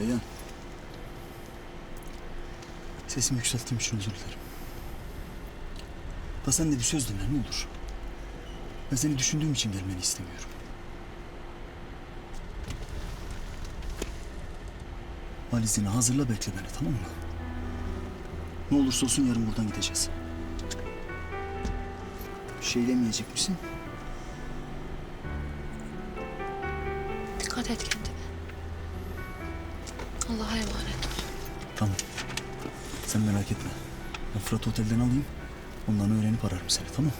Beyhan. Sesimi yükselttiğim için özür dilerim. Da sen de bir söz dinle ne olur. Ben seni düşündüğüm için gelmeni istemiyorum. Valizini hazırla bekle beni tamam mı? Ne olursa olsun yarın buradan gideceğiz. Bir şey demeyecek misin? Dikkat et kendine. Allah'a emanet ol. Tamam. Sen merak etme. Ben Fırat'ı otelden alayım. Ondan öğrenip ararım seni tamam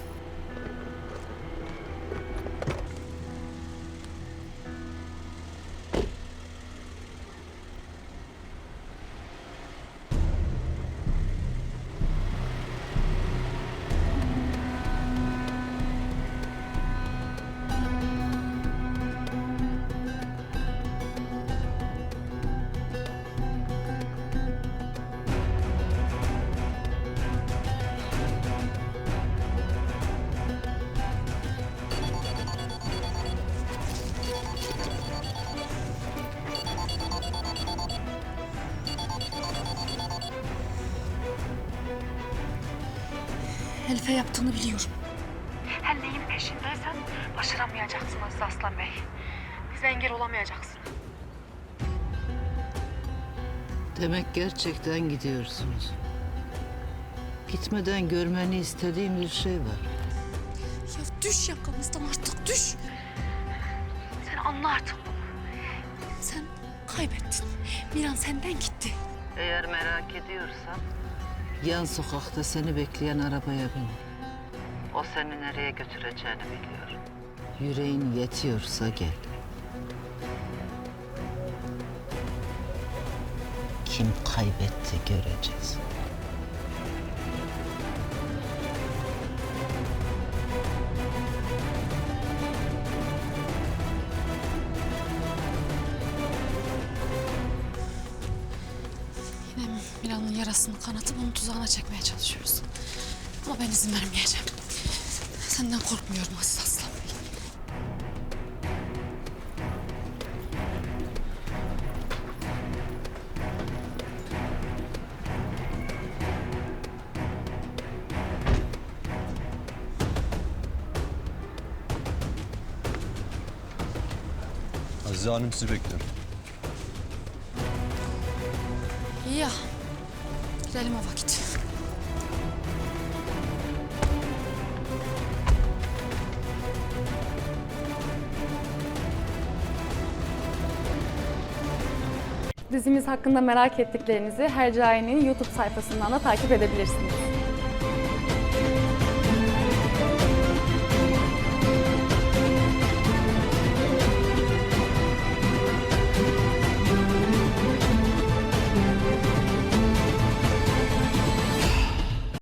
Elif'e yaptığını biliyorum. Her neyin peşindeysen başaramayacaksın Aziz Aslan Bey. Bize engel olamayacaksın. Demek gerçekten gidiyorsunuz. Gitmeden görmeni istediğim bir şey var. Ya düş yakamızdan artık düş. Sen anla artık bunu. Sen kaybettin. Miran senden gitti. Eğer merak ediyorsan... Yan sokakta seni bekleyen arabaya bin. O seni nereye götüreceğini biliyor. Yüreğin yetiyorsa gel. Kim kaybetti göreceğiz. Miran'ın yarasını kanatıp onu tuzağına çekmeye çalışıyoruz. Ama ben izin vermeyeceğim. Senden korkmuyorum Aziz Aslan Bey. Azize Hanım sizi bekliyor. İyi ya. Gidelim o vakit. Dizimiz hakkında merak ettiklerinizi Hercai'nin YouTube sayfasından da takip edebilirsiniz.